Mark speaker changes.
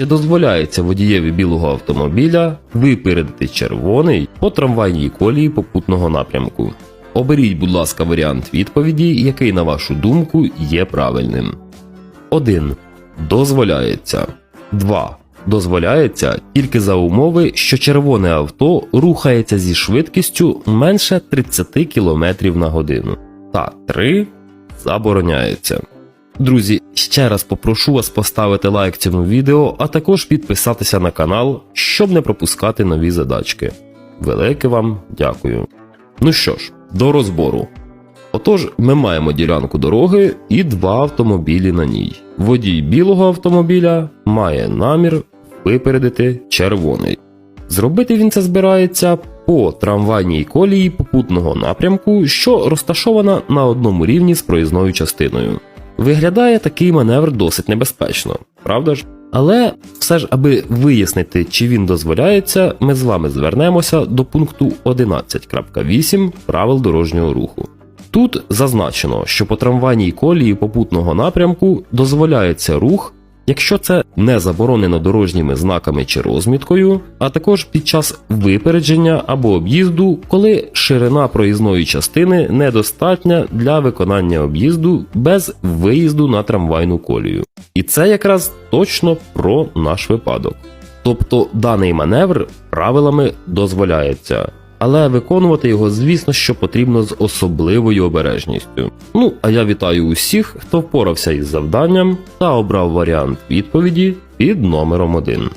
Speaker 1: Чи дозволяється водієві білого автомобіля випередити червоний по трамвайній колії попутного напрямку? Оберіть, будь ласка, варіант відповіді, який, на вашу думку, є правильним. 1. Дозволяється. 2. Дозволяється тільки за умови, що червоне авто рухається зі швидкістю менше 30 км на годину. Та 3. Забороняється. Друзі, ще раз попрошу вас поставити лайк цьому відео, а також підписатися на канал, щоб не пропускати нові задачки. Велике вам дякую. Ну що ж, до розбору. Отож, ми маємо ділянку дороги і два автомобілі на ній. Водій білого автомобіля має намір випередити червоний. Зробити він це збирається по трамвайній колії попутного напрямку, що розташована на одному рівні з проїзною частиною. Виглядає такий маневр досить небезпечно, правда ж? Але все ж, аби вияснити, чи він дозволяється, ми з вами звернемося до пункту 11.8 правил дорожнього руху. Тут зазначено, що по трамвайній колії попутного напрямку дозволяється рух, якщо це не заборонено дорожніми знаками чи розміткою, а також під час випередження або об'їзду, коли ширина проїзної частини недостатня для виконання об'їзду без виїзду на трамвайну колію. І це якраз точно про наш випадок. Тобто даний маневр правилами дозволяється. Але виконувати його, звісно, що потрібно з особливою обережністю. Ну, а я вітаю усіх, хто впорався із завданням та обрав варіант відповіді під номером 1.